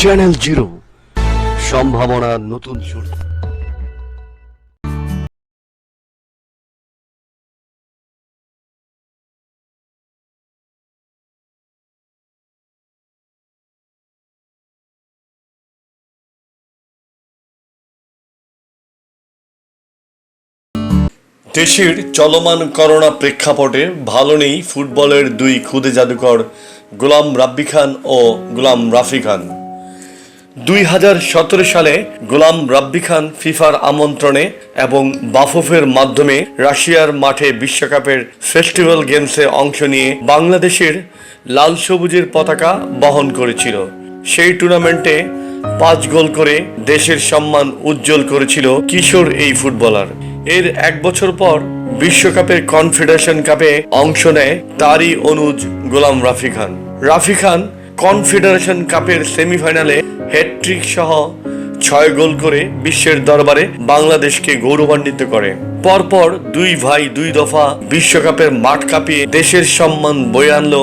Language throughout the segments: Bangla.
চ্যানেল জিরো সম্ভাবনার নতুন শুরু। দেশের চলমান করোনা প্রেক্ষাপটে ভালো নেই ফুটবলের দুই খুদে জাদুকর গোলাম রাব্বি খান ও গোলাম রাফি খান। দুই হাজার সতেরো সালে গোলাম রাব্বি খান ফিফার আমন্ত্রণে এবং বাফুফের মাধ্যমে রাশিয়ার মাঠে বিশ্বকাপের ফেস্টিভ্যাল গেমসে অংশ নিয়ে বাংলাদেশের লাল সবুজের পতাকা বহন করেছিল। সেই টুর্নামেন্টে পাঁচ গোল করে দেশের সম্মান উজ্জ্বল করেছিল কিশোর এই ফুটবলার। এর এক বছর পর বিশ্বকাপের কনফেডারেশন কাপে অংশ নেয় তারই অনুজ গোলাম রাফি খান। রাফি খান কনফেডারেশন কাপের সেমিফাইনালে হ্যাট্রিক সহ ছয় গোল করে বিশ্বের দরবারে বাংলাদেশকে গৌরবান্বিত করে। পরপর দুই ভাই, দুই দফা বিশ্বকাপের মাঠ কাঁপিয়ে দেশের সম্মান বয়ে আনলো।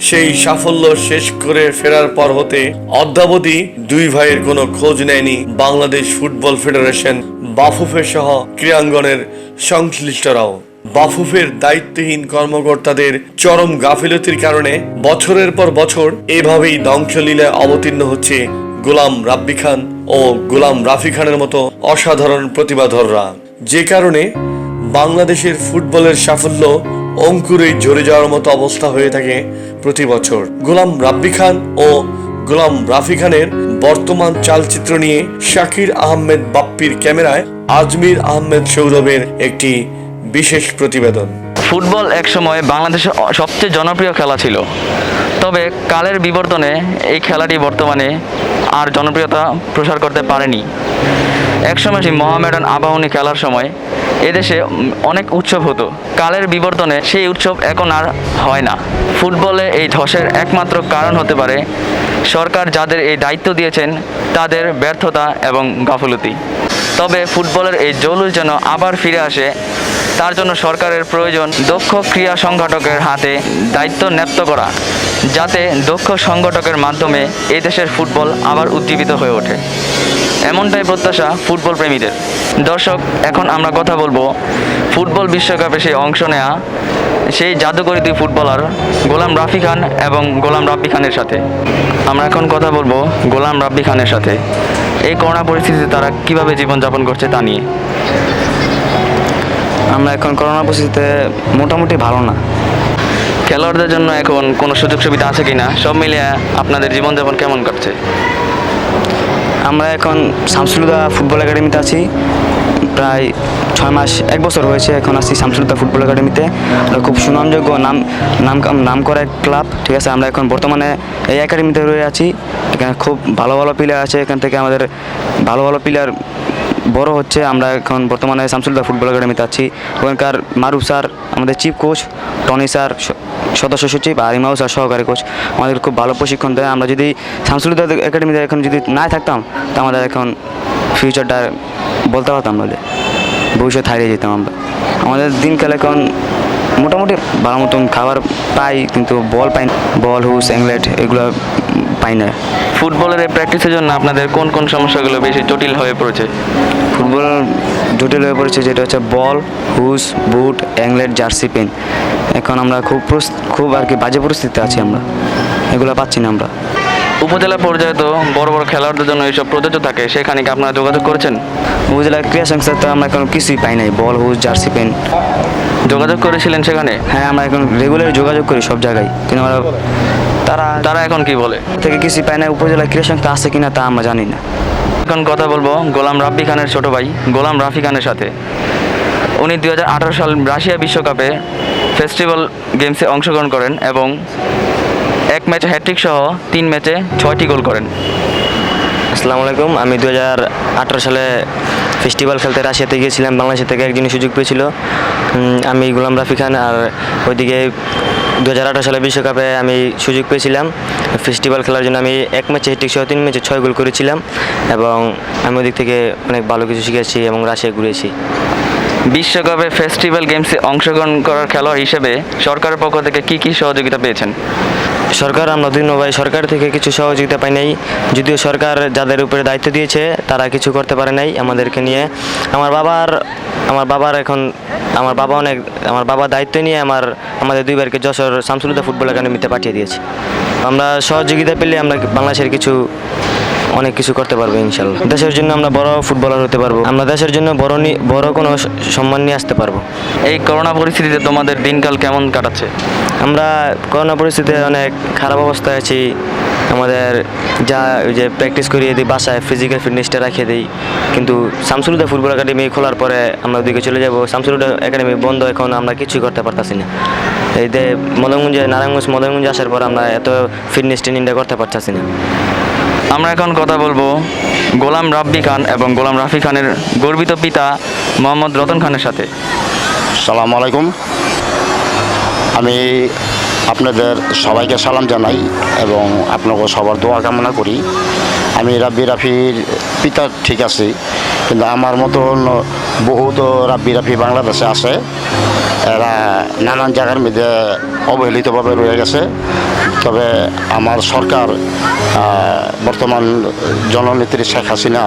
সেই সাফল্য শেষ করে ফেরার পর হতে অদ্যাবধি দুই ভাইয়ের কোনো খোঁজ নেয়নি বাংলাদেশ ফুটবল ফেডারেশন বাফুফে সহ ক্রীড়াঙ্গনের সংশ্লিষ্টরাও। বাফুফের দায়িত্বহীন কর্মকর্তাদের চরম গাফিলতির কারণে বছরের পর বছর এভাবেই ধ্বংসলীলায় অবতীর্ণ হচ্ছে গোলাম রাব্বি খান ও গোলাম রাফি খানের মতো অসাধারণ প্রতিভাধররা। যে কারণে বাংলাদেশের ফুটবলের সাফল্য অঙ্কুরে ঝরে যাওয়ার মতো অবস্থা হয়ে থাকে প্রতি বছর। গোলাম রাব্বি খান ও গোলাম রাফি খানের বর্তমান চালচিত্র নিয়ে শাকির আহমেদ বাপ্পির ক্যামেরায় আজমির আহমেদ সৌরভের একটি বিশেষ প্রতিবেদন। ফুটবল একসময় বাংলাদেশের সবচেয়ে জনপ্রিয় খেলা ছিল। তবে কালের বিবর্তনে এই খেলাটি বর্তমানে আর জনপ্রিয়তা প্রসার করতে পারেনি। একসময় সেই মহামেডান আবাহনী খেলার সময় এদেশে অনেক উৎসব হতো। কালের বিবর্তনে সেই উৎসব এখন আর হয় না। ফুটবলে এই ধসের একমাত্র কারণ হতে পারে সরকার যাদের এই দায়িত্ব দিয়েছেন, তাদের ব্যর্থতা এবং গাফলতি। তবে ফুটবলের এই জৌলুস যেন আবার ফিরে আসে তার জন্য সরকারের প্রয়োজন দক্ষ ক্রীড়া সংগঠকের হাতে দায়িত্ব ন্যস্ত করা, যাতে দক্ষ সংগঠকের মাধ্যমে এই দেশের ফুটবল আবার উজ্জীবিত হয়ে ওঠে। এমনটাই প্রত্যাশা ফুটবল প্রেমীদের। দর্শক, এখন আমরা কথা বলব ফুটবল বিশ্বকাপে সেই অংশ নেয়া, সেই জাদুকরী দুই ফুটবলার গোলাম রাফি খান এবং গোলাম রাব্বি খানের সাথে। আমরা এখন কথা বলব গোলাম রাব্বি খানের সাথে। এই করোনা পরিস্থিতিতে তারা কীভাবে জীবনযাপন করছে তা নিয়ে। আমরা এখন করোনা পরিস্থিতিতে মোটামুটি ভালো না। খেলোয়াড়দের জন্য এখন কোনো সুযোগ সুবিধা আছে কিনা, সব মিলিয়ে আপনাদের জীবনযাপন কেমন কাটছে? আমরা এখন শামসুলুদা ফুটবল একাডেমিতে আছি। প্রায় ছয় মাস, এক বছর হয়েছে এখন আছি শামসুলুদা ফুটবল একাডেমিতে। আমরা খুব সুনামযোগ্য নাম নাম নাম করা এক ক্লাব, ঠিক আছে? আমরা এখন বর্তমানে এই একাডেমিতে রয়ে আছি। এখানে খুব ভালো ভালো প্লেয়ার আছে। এখান থেকে আমাদের ভালো ভালো প্লেয়ার বড় হচ্ছে, আমরা এখন বর্তমানে শামসুলদা ফুটবল একাডেমিতে আছি। ওখানকার মারুফ স্যার আমাদের চিফ কোচ টনি স্যার সদস্য সচিব, আর ইমাউ স্যার সহকারী কোচ আমাদের খুব ভালো প্রশিক্ষণ দেয়। আমরা যদি শামসুলদা একাডেমিতে এখন যদি না থাকতাম, তা আমাদের এখন ফিউচারটা বলতে পারতাম নাহলে ভবিষ্যৎ হারিয়ে যেতাম আমরা। আমাদের দিনকাল এখন মোটামুটি ভালো মতন খাবার পাই, কিন্তু বল পাই বল হুস অ্যাংলেট এগুলো পাই না। ফুটবলের প্র্যাকটিসের জন্য আপনাদের কোন কোন সমস্যাগুলো বেশি জটিল হয়ে পড়েছে? ফুটবল জটিল হয়ে পড়েছে যেটা হচ্ছে বল হুস বুট অ্যাংলেট জার্সি পেন এখন আমরা খুব খুব আর কি বাজে পরিস্থিতিতে আছি আমরা। এগুলো পাচ্ছি না আমরা। উপজেলা পর্যায়ে তো বড় বড় খেলোয়াড়দের জন্য এইসব প্রযোজ্য থাকে। সেখানে কি আপনারা যোগাযোগ করেছেন? উপজেলা ক্রীড়া সংস্থা তো আমরা এখন কিছুই পাই নাই। বল হুস জার্সি পেন যোগাযোগ করেছিলেন সেখানে? হ্যাঁ আমরা এখন রেগুলার যোগাযোগ করি সব জায়গায়। কিন্তু আমরা তারা তারা এখন কি বলে? থেকে কিছুই পাই না উপজেলা ক্রীড়া সংস্থা আছে কিনা তা আমরা জানি না। এখন কথা বলব গোলাম রাব্বি খানের ছোট ভাই গোলাম রাফি খানের সাথে। উনি দু হাজার আঠারো সাল রাশিয়া বিশ্বকাপে ফেস্টিভ্যাল গেমসে অংশগ্রহণ করেন এবং এক ম্যাচে হ্যাট্রিক সহ তিন ম্যাচে ছয়টি গোল করেন। আসসালামু আলাইকুম আমি দু হাজার আঠেরো সালে ফেস্টিভ্যাল খেলতে রাশিয়াতে গিয়েছিলাম বাংলাদেশ থেকে একজনই সুযোগ পেয়েছিল। আমি গোলাম রাফি খান আর ওইদিকে দু হাজার আঠারো সালে বিশ্বকাপে আমি সুযোগ পেয়েছিলাম। ফেস্টিভ্যাল খেলার জন্য আমি এক ম্যাচে হেট্রিক সহ তিন ম্যাচে ছয় গোল করেছিলাম এবং আমি ওদিক থেকে অনেক ভালো কিছু শিখেছি এবং রাশিয়া ঘুরেছি। বিশ্বকাপে ফেস্টিভ্যাল গেমসে অংশগ্রহণ করার খেলোয়াড় হিসেবে সরকারের পক্ষ থেকে কি কি সহযোগিতা পেয়েছেন? সরকার, আমরা নবাই সরকার থেকে কিছু সহযোগিতা পাই নাই। যদিও সরকার যাদের উপরে দায়িত্ব দিয়েছে, তারা কিছু করতে পারে নাই আমাদেরকে নিয়ে। আমার বাবার আমার বাবার এখন, আমার বাবা অনেক, আমার বাবা দায়িত্ব নিয়ে আমার, আমাদের দুইবারকে যশোর শামসুলুদা ফুটবল একাডেমিতে পাঠিয়ে দিয়েছে। আমরা সহযোগিতা পেলে আমরা বাংলাদেশের কিছু অনেক কিছু করতে পারব ইনশাল্লাহ দেশের জন্য আমরা বড় ফুটবলার হতে পারব। আমরা দেশের জন্য বড় বড় কোনো সম্মান নিয়ে আসতে পারব। এই করোনা পরিস্থিতিতে তোমাদের দিনকাল কেমন কাটাচ্ছে? আমরা করোনা পরিস্থিতিতে অনেক খারাপ অবস্থায় আছি। আমাদের যা যে প্র্যাকটিস করিয়ে দিই বাসায় ফিজিক্যাল ফিটনেসটা রাখিয়ে দিই। কিন্তু শামসুলুদা ফুটবল একাডেমি খোলার পরে আমরা ওদিকে চলে যাব। শামসুলুদা একাডেমি বন্ধ এখন আমরা কিছুই করতে পারতাছি না। এই যে মদনগঞ্জে নারায়ণগঞ্জ মদনগঞ্জে আসার পর আমরা এত ফিটনেস ট্রেনিংটা করতে পারতাছি না। আমরা এখন কথা বলব গোলাম রাব্বি খান এবং গোলাম রাফি খানের গর্বিত পিতা মোহাম্মদ রতন খানের সাথে। সালাম আলাইকুম। আমি আপনাদের সবাইকে সালাম জানাই এবং আপনাকে সবার দোয়া কামনা করি। আমি রাব্বি রাফির পিতা ঠিক আছি, কিন্তু আমার মতন বহুত রাব্বি রাফি বাংলাদেশে আছে। এরা নানান জায়গার মধ্যে অবহেলিতভাবে রয়ে গেছে। তবে আমার সরকার বর্তমান জননেত্রী শেখ হাসিনা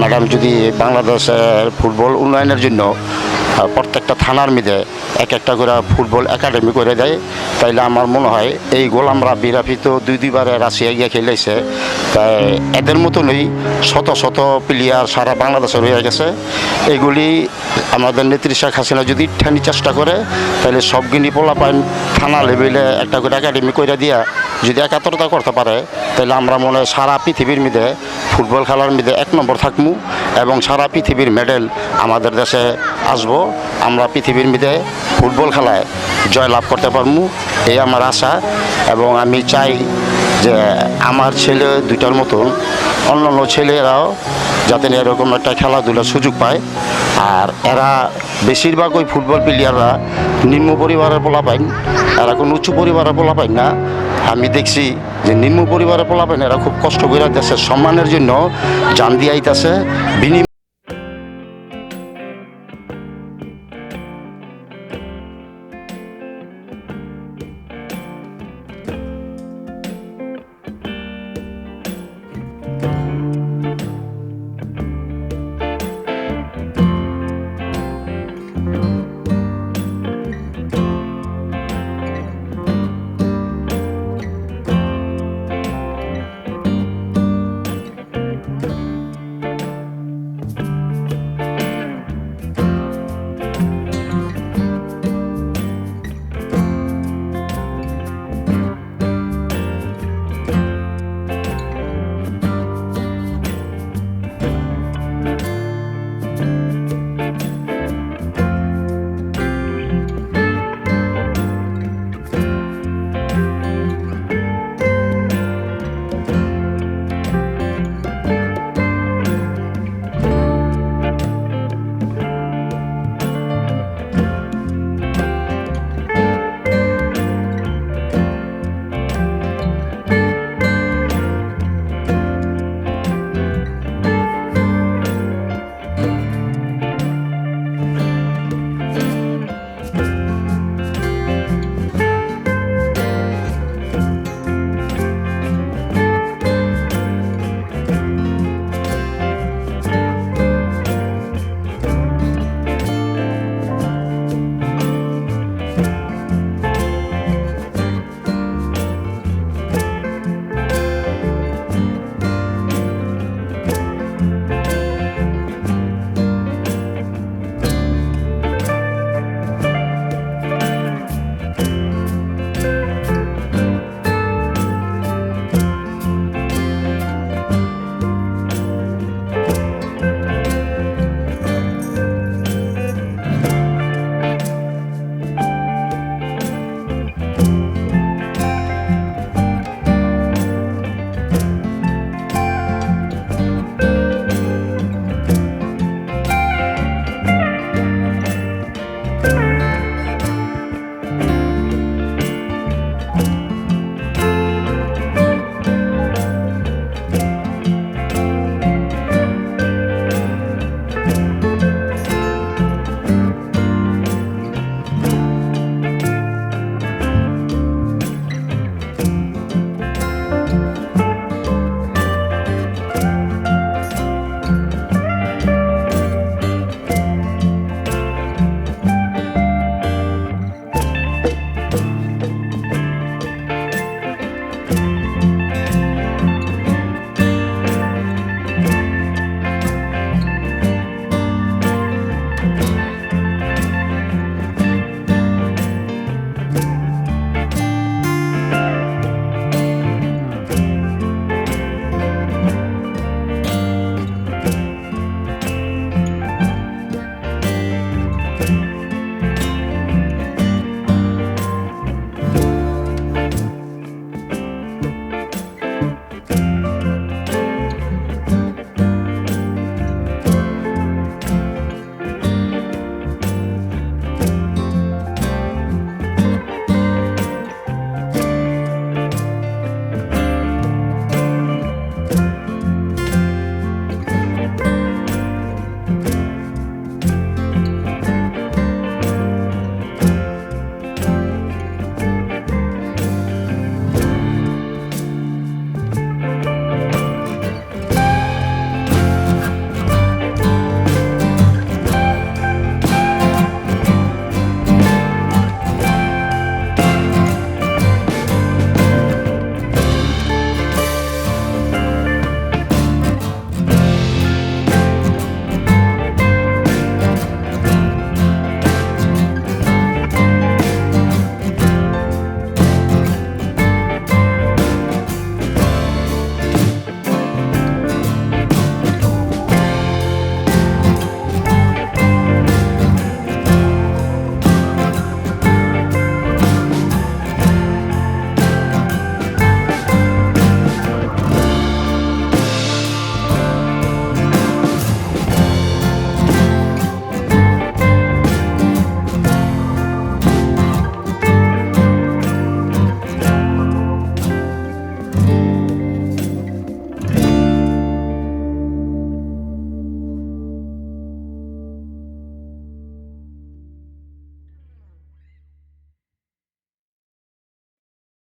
ম্যাডাম যদি বাংলাদেশের ফুটবল উন্নয়নের জন্য প্রত্যেকটা থানার মধ্যে এক একটা করে ফুটবল একাডেমি করে দেয়। তাইলে আমার মনে হয় এই গোলাম রাব্বি রাফি তো দুই দুইবারে রাশিয়া গিয়ে খেলেছে তাই এদের মতনই শত শত প্লেয়ার সারা বাংলাদেশে রয়ে গেছে। এগুলি আমাদের নেত্রী শেখ হাসিনা যদি ঠানি চেষ্টা করে তাহলে সবগুলি পোলাপাইন থানা লেভেলে একটা করে একাডেমি করে দিয়া যদি একাত্তরতা করতে পারে তাহলে আমরা মনে হয় সারা পৃথিবীর মধ্যে ফুটবল খেলার মধ্যে এক নম্বর থাকব এবং সারা পৃথিবীর মেডেল আমাদের দেশে আসব। আমরা পৃথিবীর মধ্যে ফুটবল খেলায় জয় লাভ করতে পারব এই আমার আশা। এবং আমি চাই যে আমার ছেলে দুইটার মতন অন্যান্য ছেলেরাও যাতে এরকম একটা খেলাধুলার সুযোগ পায়। আর এরা বেশিরভাগ ওই ফুটবল প্লেয়াররা নিম্ন পরিবারের পোলা পাইন এরা কোনো উঁচু পরিবারের পোলা পাইন না। আমি দেখছি যে নিম্ন পরিবারের পোলা পাইন এরা খুব কষ্ট করে দেশের সম্মানের জন্য জান দিয়ে আইতাছে, বিনিময়